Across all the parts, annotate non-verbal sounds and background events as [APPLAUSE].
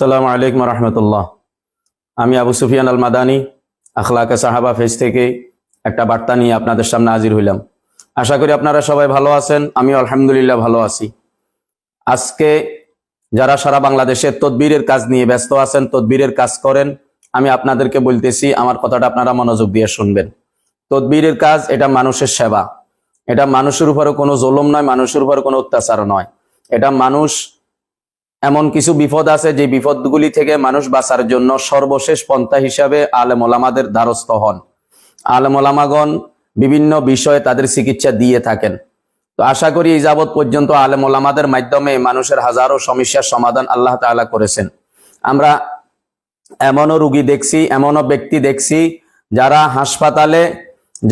সালামু আলাইকুম রহমতুল্লাহ। আমি আবু সুফিয়ান আল মাদানি আখলাকে সাহাবা ফেজ থেকে একটা বার্তা নিয়ে আপনাদের সামনে হাজির হইলাম। আশা করি আপনারা সবাই ভালো আছেন আমি আলহামদুলিল্লাহ ভালো আছি। আজকে যারা সারা বাংলাদেশে তদবিরের কাজ নিয়ে ব্যস্ত আছেন, তদবিরের কাজ করেন, আমি আপনাদেরকে বলতেছি, আমার কথাটা আপনারা মনোযোগ দিয়ে শুনবেন। তদবিরের কাজ, এটা মানুষের সেবা। এটা মানুষের উপরে কোনো জুলুম নয়, মানুষের উপরে কোনো অত্যাচার নয়। এটা মানুষ এমন কিছু বিপদ আছে যে বিপদগুলি থেকে মানুষ বাঁচার জন্য সর্বশেষ পন্থা হিসাবে আলেম ওলামাদের দ্বারস্থ হন। আলেম ওলামাগণ বিভিন্ন বিষয়ে তাদের চিকিৎসা দিয়ে থাকেন। তো আশা করি এই যাবৎ পর্যন্ত আলেম ওলামাদের মাধ্যমে মানুষের হাজারো সমস্যার সমাধান আল্লাহ তাআলা করেছেন। আমরা এমনও রুগী দেখছি, এমনও ব্যক্তি দেখছি যারা হাসপাতালে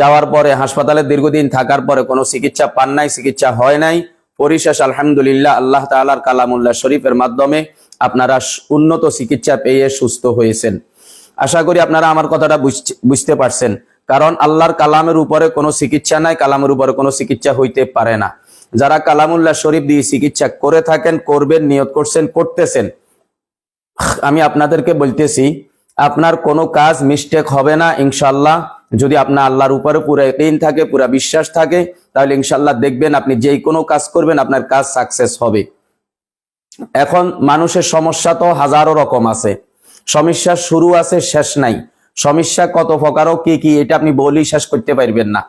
যাওয়ার পরে, হাসপাতালে দীর্ঘদিন থাকার পরে কোনো চিকিৎসা পান নাই, চিকিৎসা হয় নাই পরিশেষ আলহামদুলিল্লাহ আল্লাহ তাআলার কালামুল্লাহ শরীফের মাধ্যমে আপনারা উন্নত চিকিৎসা পেয়ে সুস্থ হয়েছেন। আশা করি আপনারা আমার কথাটা বুঝতে পারছেন। কারণ আল্লাহর কালামের উপরে কোনো চিকিৎসা নাই, কালামের উপরে কোনো চিকিৎসা হইতে পারে না। যারা কালামুল্লাহ শরীফ দিয়ে চিকিৎসা করে থাকেন, করবেন, নিয়ত করছেন, করতেছেন, আমি আপনাদেরকে বলতেছি, আপনার কোনো কাজ মিস্টেক হবে না ইনশাল্লাহ যদি আপনার আল্লাহর উপরে পুরো ইন থাকে, পুরো বিশ্বাস থাকে, তাহলে ইনশাল্লাহ দেখবেন আপনি যেই কোনো কাজ করবেন, আপনার কাজ সাকসেস হবে। এখন মানুষের সমস্যা তো হাজারো রকম আছে। সমস্যা শুরু আছে, শেষ নাই। সমস্যা কত প্রকারও, কি কি, এটা আপনি বলেই শেষ করতে পারবেন না।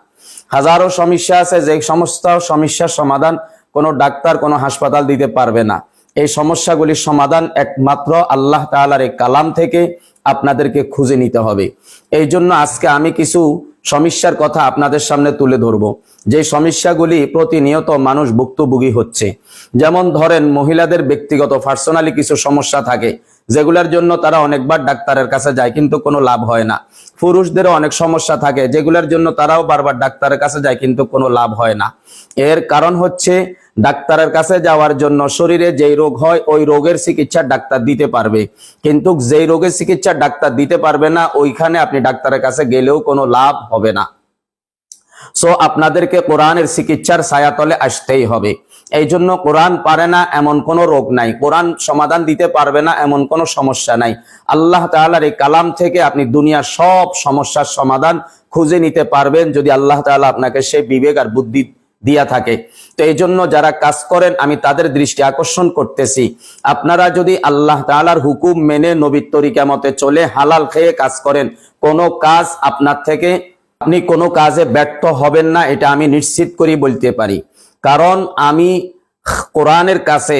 হাজারো সমস্যা আছে যে সমস্ত সমস্যার সমাধান কোনো ডাক্তার, কোনো হাসপাতাল দিতে পারবে না। এই সমস্যাগুলির সমাধান একমাত্র আল্লাহ তাআলার এই কালাম থেকে আপনাদেরকে খুঁজে নিতে হবে। এই জন্য আজকে আমি কিছু সমস্যার কথা আপনাদের সামনে তুলে ধরব। যে সমস্যাগুলি প্রতিনিয়ত মানুষ ভুক্তভোগী হচ্ছে। যেমন ধরেন মহিলাদের ব্যক্তিগত পার্সোনালি কিছু সমস্যা থাকে, যেগুলোর জন্য তারা অনেকবার ডাক্তারের কাছে যায়, কিন্তু কোনো লাভ হয় না। পুরুষদেরও অনেক সমস্যা থাকে, যেগুলোর জন্য তারাও বারবার ডাক্তারের কাছে যায়, কিন্তু কোনো লাভ হয় না। এর কারণ হচ্ছে ডাক্তারের কাছে যাওয়ার জন্য শরীরে যেই রোগ হয়, ওই রোগের চিকিৎসা ডাক্তার দিতে পারবে। কিন্তু যেই রোগের চিকিৎসা ডাক্তার দিতে পারবে না, ওইখানে আপনি ডাক্তারের কাছে গেলেও কোনো লাভ হবে না। সো আপনাদেরকে কোরআনের চিকিৎসার ছায়াতলে আসতেই হবে। এই জন্য কোরআন পারে না এমন কোনো রোগ নাই। কোরআন সমাধান দিতে পারবে না এমন কোনো সমস্যা নাই। আল্লাহ তাআলার এই কালাম থেকে আপনি দুনিয়ার সব সমস্যার সমাধান খুঁজে নিতে পারবেন যদি আল্লাহ তাআলা আপনাকে সেই বিবেক আর বুদ্ধি দিয়া থাকে। তো এই জন্য যারা কাজ করেন, আমি তাদের দৃষ্টি আকর্ষণ করতেছি। আপনারা যদি আল্লাহ তাআলার হুকুম মেনে নবীর তরিকা মতে চলে হালাল খেয়ে কাজ করেন, কোনো কাজ আপনার থেকে আপনি কোনো কাজে ব্যর্থ হবেন না, এটা আমি নিশ্চিত করি বলতে পারি। কারণ আমি কোরআনের কাছে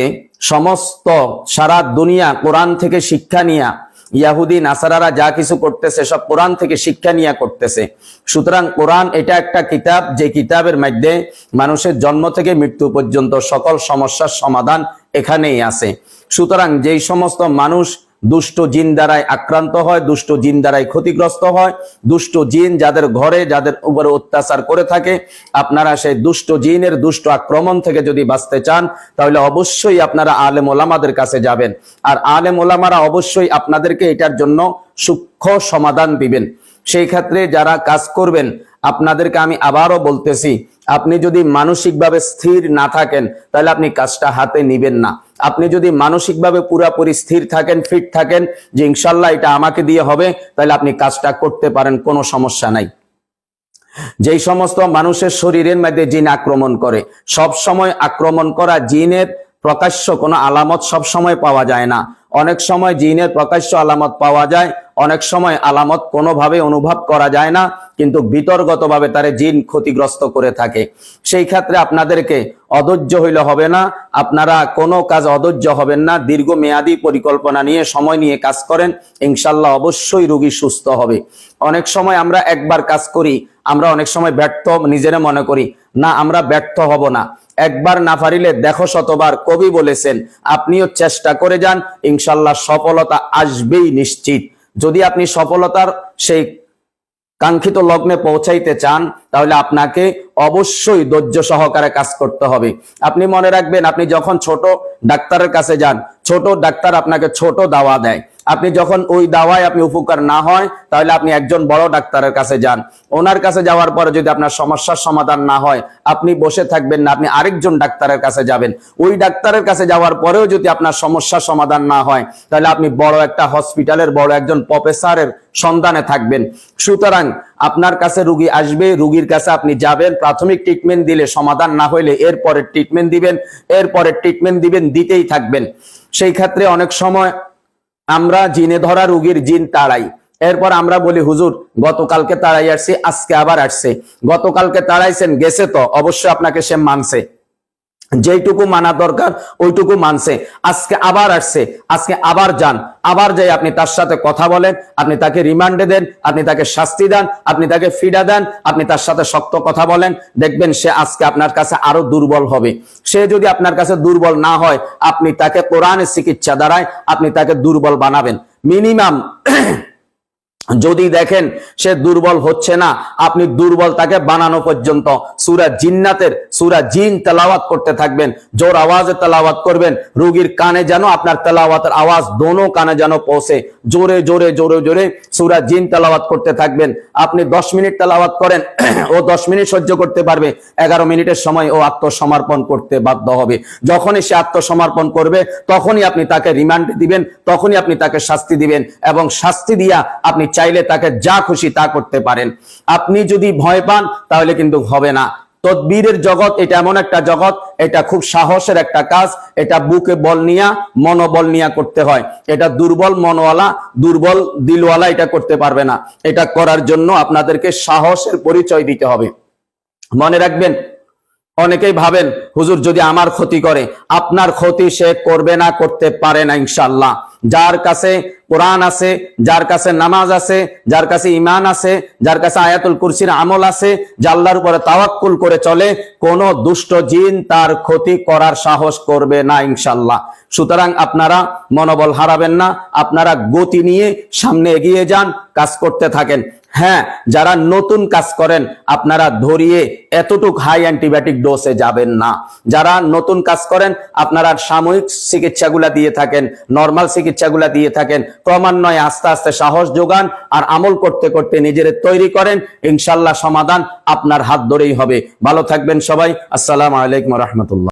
সমস্ত সারা দুনিয়া কোরআন থেকে শিক্ষা নিয়া ইয়াহুদি, নাসারারা যা কিছু করতেছে, সব কোরআন থেকে শিক্ষা নিয়ে করতেছে। সুতরাং কোরআন এটা একটা কিতাব, যে কিতাবের মধ্যে মানুষের জন্ম থেকে মৃত্যু পর্যন্ত সকল সমস্যার সমাধান এখানেই আছে। সুতরাং যেই সমস্ত মানুষ দুষ্ট জিন দ্বারাই আক্রান্ত হয়, দুষ্ট জিন দ্বারাই ক্ষতিগ্রস্ত হয়। দুষ্ট জিন যাদের ঘরে, যাদের উপরে অত্যাচার করে থাকে, আপনারা সেই দুষ্ট জিনের দুষ্ট আক্রমণ থেকে যদি বাঁচতে চান, তাহলে অবশ্যই আপনারা আলেম ওলামাদের কাছে যাবেন। আর আলেম ওলামারা অবশ্যই আপনাদেরকে এটার জন্য সূক্ষ্ম সমাধান দিবেন। সেই ক্ষেত্রে যারা কাজ করবেন, আপনাদেরকে আমি আবারও বলতেছি, আপনি যদি মানসিকভাবে স্থির না থাকেন, তাহলে আপনি কাজটা হাতে নিবেন না। আপনি যদি মানসিকভাবে পুরাপুরি স্থির থাকেন ফিট থাকেন, যে ইনশাল্লাহ এটা আমাকে দিয়ে হবে, তাহলে আপনি কাজটা করতে পারেন, কোনো সমস্যা নাই। যেই সমস্ত মানুষের শরীরের মধ্যে জিন আক্রমণ করে, সব সময় আক্রমণ করা জিনের প্রকাশ্য কোনো আলামত সব সময় পাওয়া যায় না। অনেক সময় জিনের প্রকাশ্য আলামত পাওয়া যায় অনেক সময় আলামত কোনোভাবে অনুভব করা যায় না, কিন্তু বিতর্গতভাবে তারে জিন ক্ষতিগ্রস্ত করে থাকে। সেই ক্ষেত্রে আপনাদেরকে অধৈর্য হইলে হবে না, আপনারা কোনো কাজ অধৈর্য হবেন না, দীর্ঘমেয়াদী পরিকল্পনা নিয়ে সময় নিয়ে কাজ করেন ইনশাল্লাহ অবশ্যই রোগী সুস্থ হবে। অনেক সময় আমরা একবার কাজ করি, আমরা অনেক সময় ব্যর্থ নিজেরা মনে করি, না, আমরা ব্যর্থ হব না। একবার না পারিলে দেখো শতবার কবি বলেছেন, আপনিও চেষ্টা করে যান ইনশাল্লাহ সফলতা আসবেই নিশ্চিত। যদি আপনি সফলতার সেই কাঙ্ক্ষিত লগ্নে পৌঁছাইতে চান, তাহলে আপনাকে অবশ্যই ধৈর্য সহকারে কাজ করতে হবে। আপনি মনে রাখবেন, আপনি যখন ছোট ডাক্তারের কাছে যান, ছোট ডাক্তার আপনাকে ছোট দাওয়া দেয়। আপনি যখন ওই দাওয়ায় আপনি উপকার না হয়, তাহলে আপনি একজন বড় ডাক্তারের কাছে যান। ওনার কাছে যাওয়ার পরে যদি আপনার সমস্যার সমাধান না হয়, আপনি বসে থাকবেন না, আপনি আরেকজন ডাক্তারের কাছে যাবেন। ওই ডাক্তারের কাছে যাওয়ার পরেও যদি আপনার সমস্যার সমাধান না হয়, তাহলে আপনি বড় একটা হসপিটালের, বড় একজন প্রফেসরের সন্ধানে থাকবেন। সুতরাং আপনার কাছে রুগী আসবে, রুগীর কাছে আপনি যাবেন, প্রাথমিক ট্রিটমেন্ট দিলে সমাধান না হইলে এরপরে ট্রিটমেন্ট দিবেন এরপরে ট্রিটমেন্ট দিবেন, দিতেই থাকবেন। সেই ক্ষেত্রে অনেক সময় আমরা জিনে ধরা রুগীর জিন তাড়াই। এরপর আমরা বলি, হুজুর, গতকালকে তাড়াই আসছি, আজকে আবার আসছে। গতকালকে তাড়াইছেন, গেছে তো, অবশ্যই আপনাকে সে মানছে। যেইটুকু মানা দরকার, ওইটুকু মানছে। আজকে আবার আসছে, আজকে আবার যান। আবার যাই আপনি তার সাথে কথা বলেন, আপনি তাকে রিমান্ডে দেন, আপনি তাকে শাস্তি দেন, আপনি তাকে ফিডা দেন, আপনি তার সাথে শক্ত কথা বলেন, দেখবেন সে আজকে আপনার কাছে আরও দুর্বল হবে। সে যদি আপনার কাছে দুর্বল না হয়, আপনি তাকে কোরআনের চিকিৎসা দ্বারায় আপনি তাকে দুর্বল বানাবেন। মিনিমাম যদি দেখেন সে দুর্বল হচ্ছে না, আপনি দুর্বল তাকে বানানো পর্যন্ত সুরা জিন্নাতের, সুরা জিন তেলাওয়াত করতে থাকবেন, জোর আওয়াজে তেলাওয়াত করবেন, রোগীর কানে যেন আপনার তেলাওয়াতের আওয়াজ দোনো কানে যেন পৌঁছে, জোরে জোরে জোরে জোরে সুরা জিন তেলাওয়াত করতে থাকবেন। আপনি দশ মিনিট তেলাওয়াত করেন, [CLEARS THROAT] ও দশ মিনিট সহ্য করতে পারবে, এগারো মিনিটের সময় ও আত্মসমর্পণ করতে বাধ্য হবে। যখনই সে আত্মসমর্পণ করবে, তখনই আপনি তাকে রিমান্ড দিবেন, তখনই আপনি তাকে শাস্তি দিবেন, এবং শাস্তি দিয়া আপনি চাইলে তাকে যা খুশি তা করতে পারেন। আপনি যদি ভয় পান, তাহলে কিন্তু হবে না। তদবীরের জগৎ, এটা এমন একটা জগৎ, এটা খুব সাহসের একটা কাজ, এটা বুকে বল নিয়া, মনোবল নিয়া করতে হয়। এটা দুর্বল মনওয়ালা, দুর্বল দিলওয়ালা এটা করতে পারবে না। এটা করার জন্য আপনাদেরকে সাহসের পরিচয় দিতে হবে। মনে রাখবেন অনেকেই ভাবেন, হুজুর, যদি আমার ক্ষতি করে, আপনার ক্ষতি সে করবে না, করতে পারে না ইনশাল্লাহ যার কাছে কোরআন আছে, যার কাছে নামাজ আছে, যার কাছে ইমান আছে, যার কাছে আয়াতুল কুরসির আমল আছে জাল্লার উপরে তাওয়াক্কুল করে চলে, কোন দুষ্ট জিন তার ক্ষতি করার সাহস করবে না ইনশাল্লাহ সুতরাং আপনারা মনোবল হারাবেন না, আপনারা গতি নিয়ে সামনে এগিয়ে যান, কাজ করতে থাকেন। হ্যাঁ যারা নতুন কাজ করেন, আপনারা ধরিয়ে এতটুক হাই অ্যান্টিবায়োটিক ডোসে যাবেন না। যারা নতুন কাজ করেন, আপনারা সাময়িক চিকিৎসাগুলা দিয়ে থাকেন নর্মাল চিকিৎসাগুলা দিয়ে থাকেন, ক্রমান্বয়ে আস্তে আস্তে সাহস যোগান আর আমল করতে করতে নিজের তৈরি করেন, ইনশাল্লাহ সমাধান আপনার হাত ধরেই হবে। ভালো থাকবেন সবাই। আসসালামু আলাইকুম রহমতুল্লাহ।